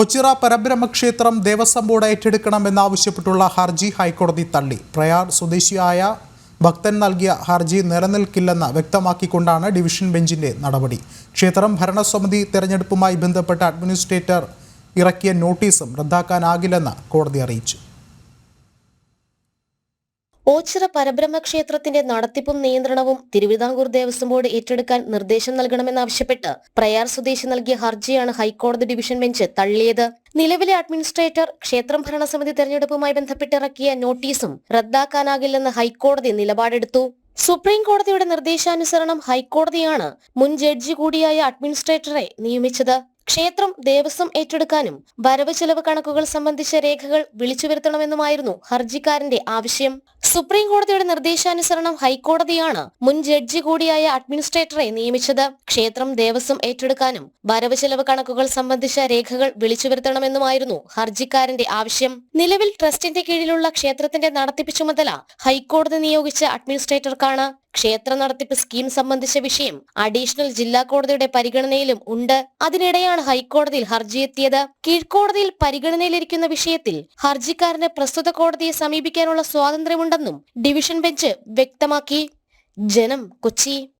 ഒച്ചിറ പരബ്രഹ്മക്ഷേത്രം ദേവസ്വം ബോർഡ് ഏറ്റെടുക്കണമെന്നാവശ്യപ്പെട്ടുള്ള ഹർജി ഹൈക്കോടതി തള്ളി. പ്രയാർ സ്വദേശിയായ ഭക്തൻ നൽകിയ ഹർജി നിലനിൽക്കില്ലെന്ന് വ്യക്തമാക്കിക്കൊണ്ടാണ് ഡിവിഷൻ ബെഞ്ചിന്റെ നടപടി. ക്ഷേത്രം ഭരണസമിതി തെരഞ്ഞെടുപ്പുമായി ബന്ധപ്പെട്ട അഡ്മിനിസ്ട്രേറ്റർ ഇറക്കിയ നോട്ടീസും റദ്ദാക്കാനാകില്ലെന്ന് കോടതി അറിയിച്ചു. ഓച്ചിറ പരബ്രഹ്മ ക്ഷേത്രത്തിന്റെ നടത്തിപ്പും നിയന്ത്രണവും തിരുവിതാംകൂർ ദേവസ്വം ബോർഡ് ഏറ്റെടുക്കാൻ നിർദ്ദേശം നൽകണമെന്നാവശ്യപ്പെട്ട് പ്രയാർ സ്വദേശി നൽകിയ ഹർജിയാണ് ഹൈക്കോടതി ഡിവിഷൻ ബെഞ്ച് തള്ളിയത്. നിലവിലെ അഡ്മിനിസ്ട്രേറ്റർ ക്ഷേത്രം ഭരണസമിതി തെരഞ്ഞെടുപ്പുമായി ബന്ധപ്പെട്ടിറക്കിയ നോട്ടീസും റദ്ദാക്കാനാകില്ലെന്ന് ഹൈക്കോടതി നിലപാടെടുത്തു. സുപ്രീം കോടതിയുടെ നിർദ്ദേശാനുസരണം ഹൈക്കോടതിയാണ് മുൻ ജഡ്ജി കൂടിയായ അഡ്മിനിസ്ട്രേറ്ററെ നിയമിച്ചത്. ക്ഷേത്രം ദേവസ്വം ഏറ്റെടുക്കാനും വരവ് ചെലവ് കണക്കുകൾ സംബന്ധിച്ച രേഖകൾ വിളിച്ചു വരുത്തണമെന്നുമായിരുന്നു ഹർജിക്കാരന്റെ ആവശ്യം. സുപ്രീം കോടതിയുടെ നിർദ്ദേശാനുസരണം ഹൈക്കോടതിയാണ് മുൻ ജഡ്ജി കൂടിയായ അഡ്മിനിസ്ട്രേറ്ററെ നിയമിച്ചത്. ക്ഷേത്രം ദേവസ്വം ഏറ്റെടുക്കാനും വരവ് ചെലവ് കണക്കുകൾ സംബന്ധിച്ച രേഖകൾ വിളിച്ചു വരുത്തണമെന്നുമായിരുന്നു ഹർജിക്കാരന്റെ ആവശ്യം. നിലവിൽ ട്രസ്റ്റിന്റെ കീഴിലുള്ള ക്ഷേത്രത്തിന്റെ നടത്തിപ്പ് ചുമതല ഹൈക്കോടതി നിയോഗിച്ച അഡ്മിനിസ്ട്രേറ്റർക്കാണ്. ക്ഷേത്ര നടത്തിപ്പ് സ്കീം സംബന്ധിച്ച വിഷയം അഡീഷണൽ ജില്ലാ കോടതിയുടെ പരിഗണനയിലും ഉണ്ട്. അതിനിടെയാണ് ഹൈക്കോടതിയിൽ ഹർജിയെത്തിയത് കീഴ്ക്കോടതിയിൽ പരിഗണനയിലിരിക്കുന്ന വിഷയത്തിൽ ഹർജിക്കാരന് പ്രസ്തുത കോടതിയെ സമീപിക്കാനുള്ള സ്വാതന്ത്ര്യമുണ്ടെന്നും ഡിവിഷൻ ബെഞ്ച് വ്യക്തമാക്കി. ജനം കൊച്ചി.